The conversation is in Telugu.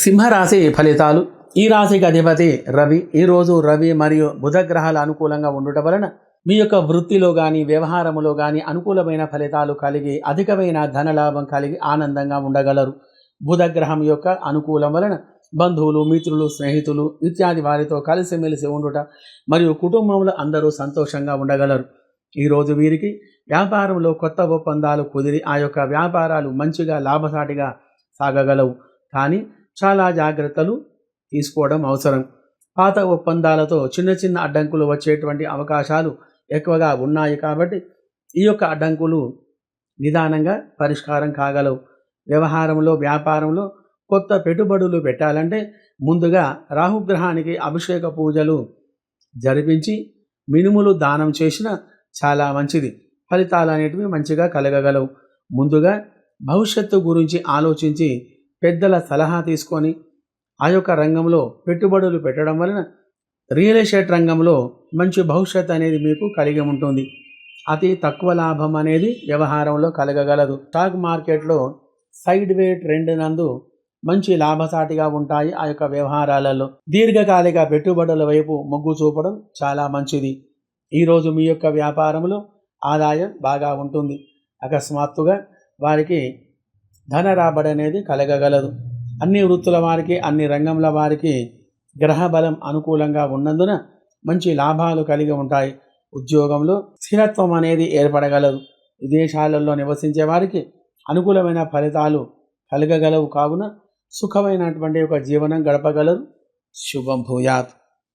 సింహరాశి ఫలితాలు. ఈ రాశికి అధిపతి రవి. ఈరోజు రవి మరియు బుధగ్రహాలు అనుకూలంగా ఉండటం వలన మీ యొక్క వృత్తిలో కానీ వ్యవహారములో కానీ అనుకూలమైన ఫలితాలు కలిగి అధికమైన ధనలాభం కలిగి ఆనందంగా ఉండగలరు. బుధగ్రహం యొక్క అనుకూలం వలన బంధువులు మిత్రులు స్నేహితులు ఇత్యాది వారితో కలిసిమెలిసి ఉండుట మరియు కుటుంబంలో అందరూ సంతోషంగా ఉండగలరు. ఈరోజు వీరికి వ్యాపారంలో కొత్త ఒప్పందాలు కుదిరి ఆ యొక్క వ్యాపారాలు మంచిగా లాభసాటిగా సాగగలవు. కానీ చాలా జాగ్రత్తలు తీసుకోవడం అవసరం. పాత ఒప్పందాలతో చిన్న చిన్న అడ్డంకులు వచ్చేటువంటి అవకాశాలు ఎక్కువగా ఉన్నాయి కాబట్టి ఈ యొక్క అడ్డంకులు నిదానంగా పరిష్కారం కాగలవు. వ్యవహారంలో వ్యాపారంలో కొత్త పెట్టుబడులు పెట్టాలంటే ముందుగా రాహుగ్రహానికి అభిషేక పూజలు జరిపించి మినుములు దానం చేసిన చాలా మంచిది. ఫలితాలు అనేటివి మంచిగా కలగగలవు. ముందుగా భవిష్యత్తు గురించి ఆలోచించి పెద్దల సలహా తీసుకొని ఆ యొక్క రంగంలో పెట్టుబడులు పెట్టడం వలన రియల్ ఎస్టేట్ రంగంలో మంచి భవిష్యత్ అనేది మీకు కలిగి ఉంటుంది. అతి తక్కువ లాభం అనేది వ్యవహారంలో కలగగలదు. స్టాక్ మార్కెట్లో సైడ్ వే ట్రెండ్ నందు మంచి లాభసాటిగా ఉంటాయి ఆ యొక్క వ్యవహారాలలో. దీర్ఘకాలిక పెట్టుబడుల వైపు మొగ్గు చూపడం చాలా మంచిది. ఈరోజు మీ యొక్క వ్యాపారంలో ఆదాయం బాగా ఉంటుంది. అకస్మాత్తుగా వారికి ధన రాబడి అనేది కలగగలదు. అన్ని వృత్తుల వారికి అన్ని రంగంల వారికి గ్రహ బలం అనుకూలంగా ఉన్నందున మంచి లాభాలు కలిగి ఉంటాయి. ఉద్యోగంలో స్థిరత్వం అనేది ఏర్పడగలదు. విదేశాలలో నివసించే వారికి అనుకూలమైన ఫలితాలు కలగగలవు. కావున సుఖమైనటువంటి ఒక జీవనం గడపగలరు. శుభం భూయాత్.